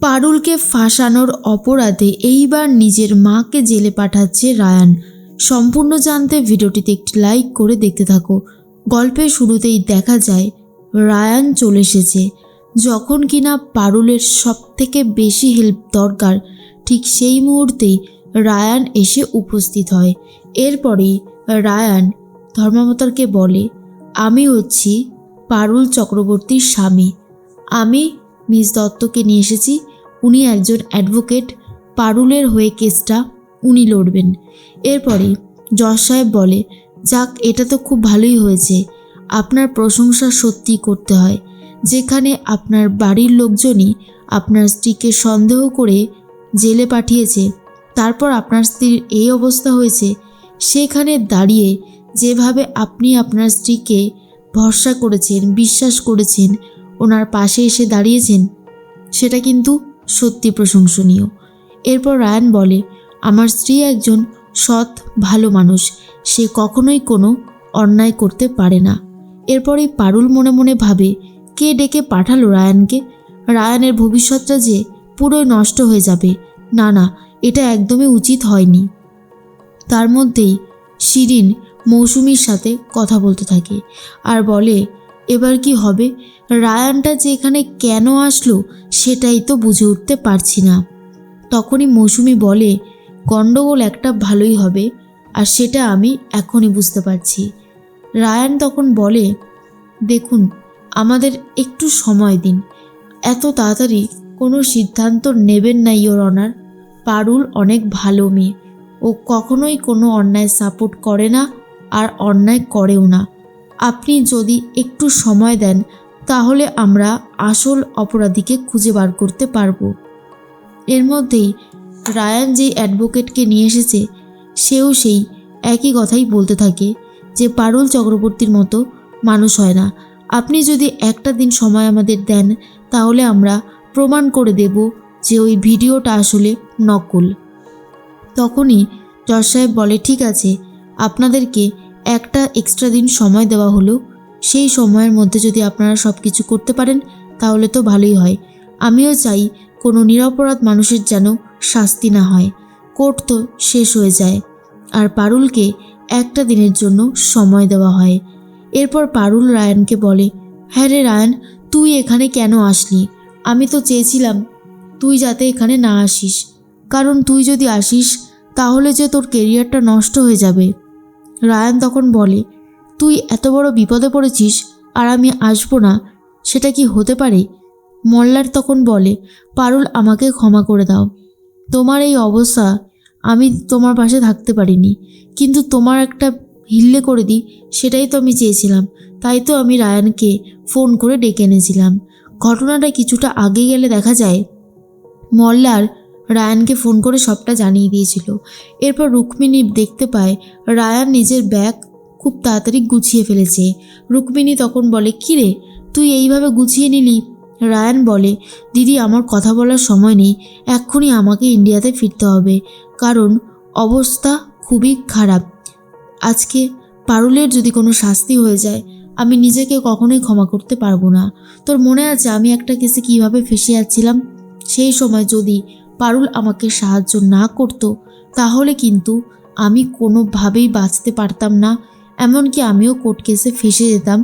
পারুলকে ফাঁসানোর অপরাধে এইবার নিজের মাকে জেলে পাঠাচ্ছে রায়ান। সম্পূর্ণ জানতে ভিডিওটিতে একটি লাইক করে দেখতে থাকো। গল্পের শুরুতেই দেখা যায়, রায়ান চলে এসেছে। যখন কিনা পারুলের সব থেকে বেশি হেল্প দরকার, ঠিক সেই মুহূর্তেই রায়ান এসে উপস্থিত হয়। এরপরেই রায়ান ধর্মাবতারকে বলে, আমি হচ্ছি পারুল চক্রবর্তীর স্বামী। আমি মিস দত্তকে নিয়ে এসেছি উনি একজন অ্যাডভোকেট। পারুলের হয়ে কেসটা উনি লড়বেন। এরপরে জজ সাহেব বলে, যাক, এটা তো খুব ভালোই হয়েছে। আপনার প্রশংসা সত্যি করতে হয়। যেখানে আপনার বাড়ির লোকজনই আপনার স্ত্রীকে সন্দেহ করে জেলে পাঠিয়েছে, তারপর আপনার স্ত্রীর এই অবস্থা হয়েছে, সেখানে দাঁড়িয়ে যেভাবে আপনি আপনার স্ত্রীকে ভরসা করেছেন, বিশ্বাস করেছেন, ওনার পাশে এসে দাঁড়িয়েছেন, সেটা কিন্তু সত্যি প্রশংসনীয়। এরপর রায়ান বলে, আমার স্ত্রী একজন সৎ, ভালো মানুষ। সে কখনোই কোনো অন্যায় করতে পারে না। এরপরেই পারুল মনে মনে ভাবে, কে ডেকে পাঠালো রায়ানকে? রায়ানের ভবিষ্যৎটা যে পুরোই নষ্ট হয়ে যাবে। না না, এটা একদমই উচিত হয়নি। তার মধ্যেই শিরিন মৌসুমীর সাথে কথা বলতে থাকে আর বলে এবার কি হবে? রায়ানটা যে এখানে কেন আসলো, সেটাই তো বুঝে উঠতে পারছি না। তখনই মৌসুমি বলে গণ্ডগোল একটা ভালোই হবে, আর সেটা আমি এখনই বুঝতে পারছি। রায়ান তখন বলে, দেখুন, আমাদের একটু সময় দিন। এত তাড়াতাড়ি কোনো সিদ্ধান্ত নেবেন না ইয়োর অনার। পারুল অনেক ভালো মেয়ে। ও কখনোই কোনো অন্যায় সাপোর্ট করে না, আর অন্যায় করেও না। আপনি যদি একটু সময় দেন, তাহলে আমরা আসল অপরাধীকে খুঁজে বার করতে পারব। এর মধ্যেই রায়ান যেই অ্যাডভোকেটকে নিয়ে এসেছে, সেও সেই একই কথাই বলতে থাকে যে পারুল চক্রবর্তীর মতো মানুষ হয় না। আপনি যদি একটা দিন সময় আমাদের দেন, তাহলে আমরা প্রমাণ করে দেব যে ওই ভিডিওটা আসলে নকল। তখনই জজ সাহেব বলে, ঠিক আছে, আপনাদেরকে একটা এক্সট্রা দিন সময় দেওয়া হলো। সেই সময়ের মধ্যে যদি আপনারা সব কিছু করতে পারেন, তাহলে তো ভালোই হয়। আমিও চাই কোনো নিরপরাধ মানুষের যেন শাস্তি না হয়। কোর্ট তো শেষ হয়ে যায়। আর পারুলকে একটা দিনের জন্য সময় দেওয়া হয়। এরপর পারুল রায়ানকে বলে হ্যাঁ রে রায়ান, তুই এখানে কেন আসলি? আমি তো চেয়েছিলাম তুই যাতে এখানে না আসিস। কারণ তুই যদি আসিস, তাহলে যে তোর কেরিয়ারটা নষ্ট হয়ে যাবে। রায়ান তখন বলে, তুই এত বড় বিপদে পড়েছিস আর আমি আসব না, সেটা কি হতে পারে? মল্লার তখন বলে, পারুল, আমাকে ক্ষমা করে দাও। তোমার এই অবস্থা আমি তোমার পাশে থাকতে পারিনি, কিন্তু তোমার একটা হিল্লে করে দিই, সেটাই তো আমি চেয়েছিলাম। তাই তো আমি রায়ানকে ফোন করে ডেকে এনেছিলাম। ঘটনাটা কিছুটা আগে গেলে দেখা যায়, মল্লার রায়ানকে ফোন করে সবটা জানিয়ে দিয়েছিল। এরপর রুক্মিণী দেখতে পায়, রায়ান নিজের ব্যাগ খুব তাড়াতাড়ি গুছিয়ে ফেলেছে। রুক্মিণী তখন বলে কিরে তুই এইভাবে গুছিয়ে নিলি? রায়ান বলে, দিদি, আমার কথা বলার সময় নেই, এক্ষুনি আমাকে ইন্ডিয়াতে ফিরতে হবে। কারণ অবস্থা খুবই খারাপ। আজকে পারুলের যদি কোনো শাস্তি হয়ে যায়, আমি নিজেকে কখনোই ক্ষমা করতে পারব না। তোর মনে আছে আমি একটা কেসে কীভাবে ফেসে যাচ্ছিলাম? সেই সময় যদি পারুল আমাকে সাহায্য না করতো, তাহলে কিন্তু আমি কোনোভাবেই বাঁচতে পারতাম না। এমনকি আমিও কোর্ট কেসে ফেসে যেতাম,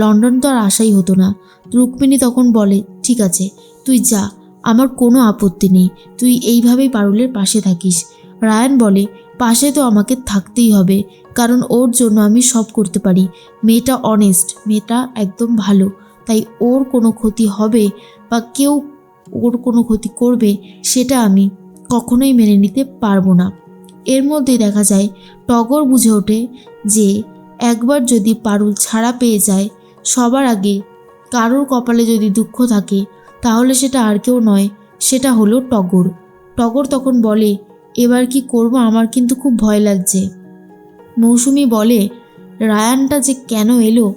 লন্ডন তো আর আশাই হতো না। রুক্মিণী তখন বলে, ঠিক আছে, তুই যা, আমার কোনো আপত্তি নেই, তুই এইভাবেই পারুলের পাশে থাকিস। রায়ান বলে, পাশে তো আমাকে থাকতেই হবে, কারণ ওর জন্য আমি সব করতে পারি। মেয়েটা অনেস্ট মেয়েটা একদম ভালো, তাই ওর কোনো ক্ষতি হবে বা কেউ ওর কোনো ক্ষতি করবে, সেটা আমি কখনোই মেনে নিতে পারব না। এর মধ্যেই দেখা যায়, টগর বুঝে ওঠে যে একবার যদি পারুল ছাড়া পেয়ে যায়, সবার আগে কারোর কপালে যদি দুঃখ থাকে, তাহলে সেটা আর কেউ নয়, সেটা হলো টগর। টগর তখন বলে, এবার কি করব? আমার কিন্তু খুব ভয় লাগছে। মৌসুমি বলে, রায়ানটা যে কেন এলো?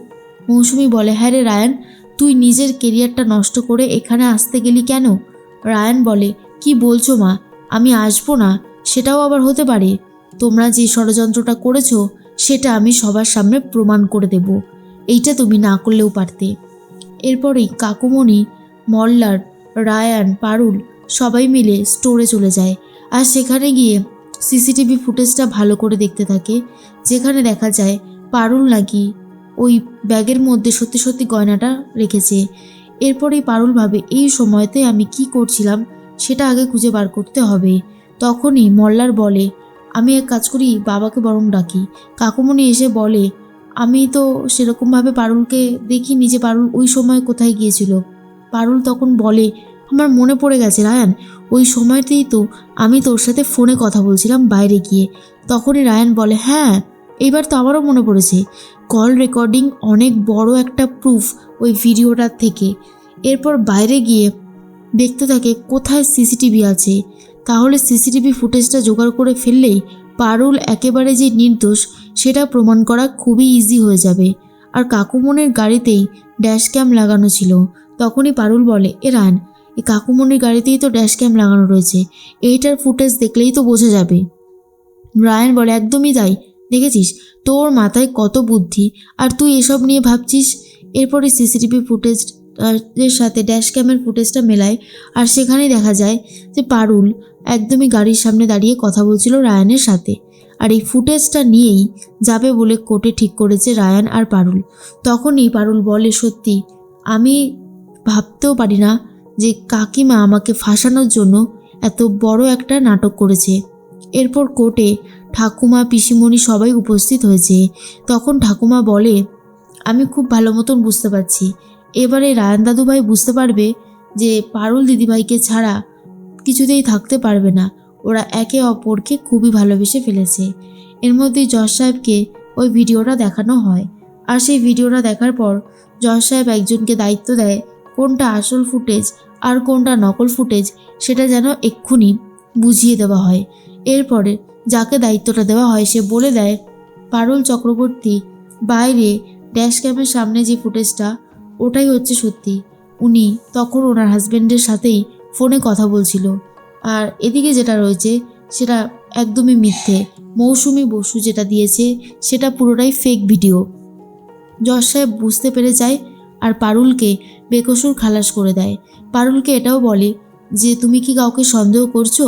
মৌসুমি বলে হ্যাঁ রে রায়ান তুই নিজের কেরিয়ারটা নষ্ট করে এখানে আসতে গেলি কেন? রায়ান বলে, কি বলছো মা? আমি আসব না। সেটাও আবার হতে পারে। তোমরা যে ষড়যন্ত্রটা করেছ, সেটা আমি সবার সামনে প্রমাণ করে দেব। এইটা তুমি না করলেও পারতে। এরপরেই কাকুমণি, মল্লার, রায়ান, পারুল সবাই মিলে স্টোরে চলে যায়। আর সেখানে গিয়ে সিসিটিভি ফুটেজটা ভালো করে দেখতে থাকে। যেখানে দেখা যায়, পারুল নাকি ওই ব্যাগের মধ্যে সত্যি সত্যি গয়নাটা রেখেছে। এরপরে পারুল ভাবে, এই সময়তে আমি কি করছিলাম সেটা আগে খুঁজে বার করতে হবে। তখনই মল্লার বলে, আমি এক কাজ করি, বাবাকে বরং ডাকি। কাকুমণি এসে বলে, আমি তো সেরকমভাবে পারুলকে দেখিনি যে পারুল ওই সময় কোথায় গিয়েছিল। পারুল তখন বলে, আমার মনে পড়ে গেছে রায়ান, ওই সময়তেই তো আমি তোর সাথে ফোনে কথা বলছিলাম বাইরে গিয়ে। তখনই রায়ান বলে হ্যাঁ এইবার তো আমারও মনে পড়েছে কল রেকর্ডিং অনেক বড় একটা প্রুফ ওই ভিডিওটার থেকে। এরপর বাইরে গিয়ে দেখতে থাকে কোথায় সিসিটিভি আছে। তাহলে সিসিটিভি ফুটেজটা জোগাড় করে ফেললেই পারুল একেবারে যে নির্দোষ, সেটা প্রমাণ করা খুবই ইজি হয়ে যাবে। আর কাকুমনের গাড়িতেই ড্যাশ ক্যাম লাগানো ছিল। তখনই পারুল বলে, এ রায়ন এই কাকুমনির গাড়িতেই তো ড্যাশ ক্যাম লাগানো রয়েছে। এইটার ফুটেজ দেখলেই তো বোঝা যাবে। রায়ন বলে, একদমই তাই। দেখেছিস? তোর মাথায় কত বুদ্ধি। আর তুই এসব নিয়ে ভাবছিস? এরপরে সিসিটিভি ফুটেজ এর সাথে ড্যাশ ক্যামের ফুটেজটা মেলায়। আর সেখানেই দেখা যায় যে পারুল একদমই গাড়ির সামনে দাঁড়িয়ে কথা বলছিল রায়ানের সাথে। আর এই ফুটেজটা নিয়েই যাবে বলে কোর্টে ঠিক করেছে রায়ান আর পারুল। তখনই পারুল বলে, সত্যি, আমি ভাবতেও পারি না যে কাকিমা আমাকে ফাঁসানোর জন্য এত বড় একটা নাটক করেছে। এরপর কোর্টে ঠাকুমা, পিসিমণি সবাই উপস্থিত হয়েছে। তখন ঠাকুমা বলে, আমি খুব ভালো মতন বুঝতে পারছি। এবারে রায়ান দাদুভাই বুঝতে পারবে যে পারুল দিদিভাইকে ছাড়া কিছুতেই থাকতে পারবে না। ওরা একে অপরকে খুবই ভালোবেসে ফেলেছে। এর মধ্যে জজ সাহেবকে ওই ভিডিওটা দেখানো হয়। আর সেই ভিডিওটা দেখার পর জজ সাহেব একজনকে দায়িত্ব দেয়, কোনটা আসল ফুটেজ আর কোনটা নকল ফুটেজ সেটা যেন এক্ষুনি বুঝিয়ে দেওয়া হয়। এরপরে যাকে দায়িত্বটা দেওয়া হয় সে বলে দেয়, পারুল চক্রবর্তী, বাইরে ড্যাশ ক্যামের সামনে যে ফুটেজটা, ওটাই হচ্ছে সত্যি। উনি তখন ওনার হাজব্যান্ডের সাথেই ফোনে কথা বলছিল। আর এদিকে যেটা রয়েছে, সেটা একদমই মিথ্যে। মৌসুমি বসু যেটা দিয়েছে, সেটা পুরোটাই ফেক ভিডিও যশ সাহেব বুঝতে পেরে যায় আর পারুলকে বেকসুর খালাস করে দেয়। পারুলকে এটাও বলে যে, তুমি কি কাউকে সন্দেহ করছ?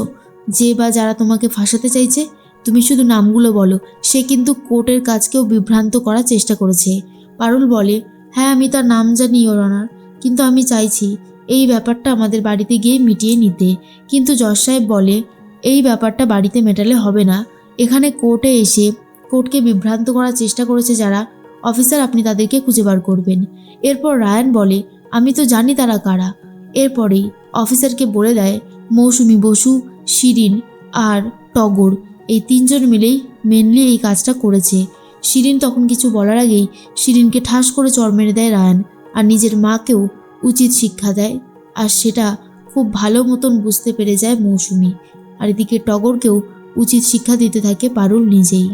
যে বা যারা তোমাকে ফাঁসাতে চাইছে, তুমি শুধু নামগুলো বলো। সে কিন্তু কোর্টের কাজকেও বিভ্রান্ত করার চেষ্টা করেছে। পারুল বলে হ্যাঁ আমি তার নাম জানি ওর অনার কিন্তু আমি চাইছি এই ব্যাপারটা আমাদের বাড়িতে গিয়ে মিটিয়ে নিতে। কিন্তু জজ সাহেব বলে, এই ব্যাপারটা বাড়িতে মেটালে হবে না। এখানে কোর্টে এসে কোর্টকে বিভ্রান্ত করার চেষ্টা করেছে যারা, অফিসার আপনি তাদেরকে খুঁজে বার করবেন। এরপর রায়ান বলে, আমি তো জানি তারা কারা। এরপরেই অফিসারকে বলে দেয়, মৌসুমি বসু শিরিন আর টগর, এই তিনজন মিলেই মেনলি এই কাজটা করেছে। শিরিন তখন কিছু বলার আগেই শিরিনকে ঠাস করে চর মেরে দেয় রায়ান, আর নিজের মাকেও উচিত শিক্ষা দেয়। আর সেটা খুব ভালো মতন বুঝতে পেরে যায় মৌসুমি। আর এদিকে টগরকেও উচিত শিক্ষা দিতে থাকে পারুল নিজেই।